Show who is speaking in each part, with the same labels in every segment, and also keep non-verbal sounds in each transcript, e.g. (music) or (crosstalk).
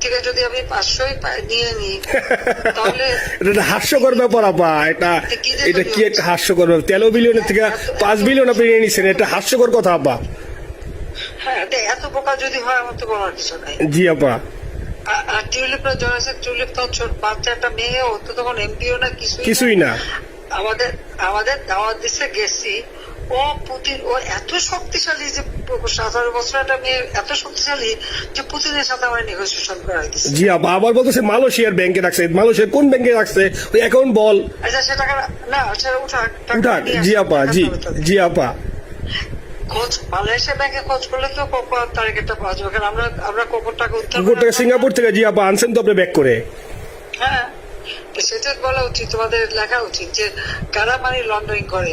Speaker 1: থেকে যদি আমি পাঁচশোই নিয়ে নিই তাহলে (laughs)
Speaker 2: এটা হাস্যকর ব্যাপার আপা। এটা এটা কি একটা হাস্যকর ব্যাপার? তেরো বিলিয়নের থেকে পাঁচ বিলিয়ন আপনি নিয়ে নিচ্ছেন এটা হাস্যকর কথা আপা।
Speaker 1: হ্যাঁ এত যদি হয় আমার তো বলার কিছু নাই।
Speaker 2: জি আপা।
Speaker 1: আর- টিউলিপরা টিউলিপ মেয়ে ও তো তখন এমপিও না কিছুই না।
Speaker 2: কিছুই না।
Speaker 1: আমাদের আমাদের দাওয়াত দিচ্ছে গেছি। ও পুতিন ও এত শক্তিশালী যে সতেরো বছর একটা মেয়ে এত শক্তিশালী যে পুতিনের সাথে আমার নেগোসিয়েশন করাই দিচ্ছে
Speaker 2: জি আবার বলতেছে মালয়েশিয়ার ব্যাংকে রাখছে। মালয়েশিয়ার কোন ব্যাংকে রাখছে? ওই অ্যাকাউন্ট বল।
Speaker 1: আচ্ছা সে টাকা না সেটা উঠাক টাকা
Speaker 2: উঠাক জি আপা জি জি আপা।
Speaker 1: খোঁজ মালয়েশিয়া ব্যাংকে খোঁজ করলে তো তারিখটা পাওয়া যাবে। কারণ আমরা আমরা কোকোর টাকা উদ্ধার
Speaker 2: কুকুর
Speaker 1: করে
Speaker 2: থেকে
Speaker 1: রাখলাম।
Speaker 2: সিঙ্গাপুর থেকে জি আপা আনছেন তো আপনি ব্যাক করে।
Speaker 1: হ্যাঁ সেটা বলা উচিত তোমাদের লেখা উচিত যে কারা মানি লন্ডারিং করে?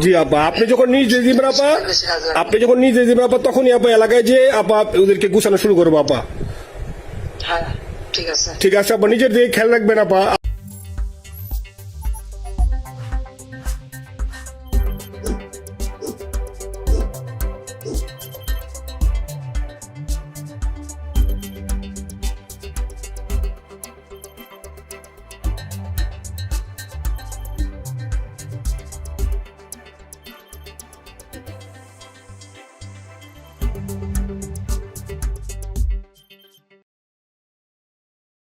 Speaker 2: জি আপা। আপনি যখন নিজে দিবেন আপা আপনি যখন নিজে দিবেন আপা তখনই আপা এলাকায় যে আপা ওদেরকে গুছানো শুরু করব আপা।
Speaker 1: হ্যাঁ ঠিক আছে।
Speaker 2: ঠিক আছে আপা। নিজের দিকে খেয়াল রাখবেন আপা।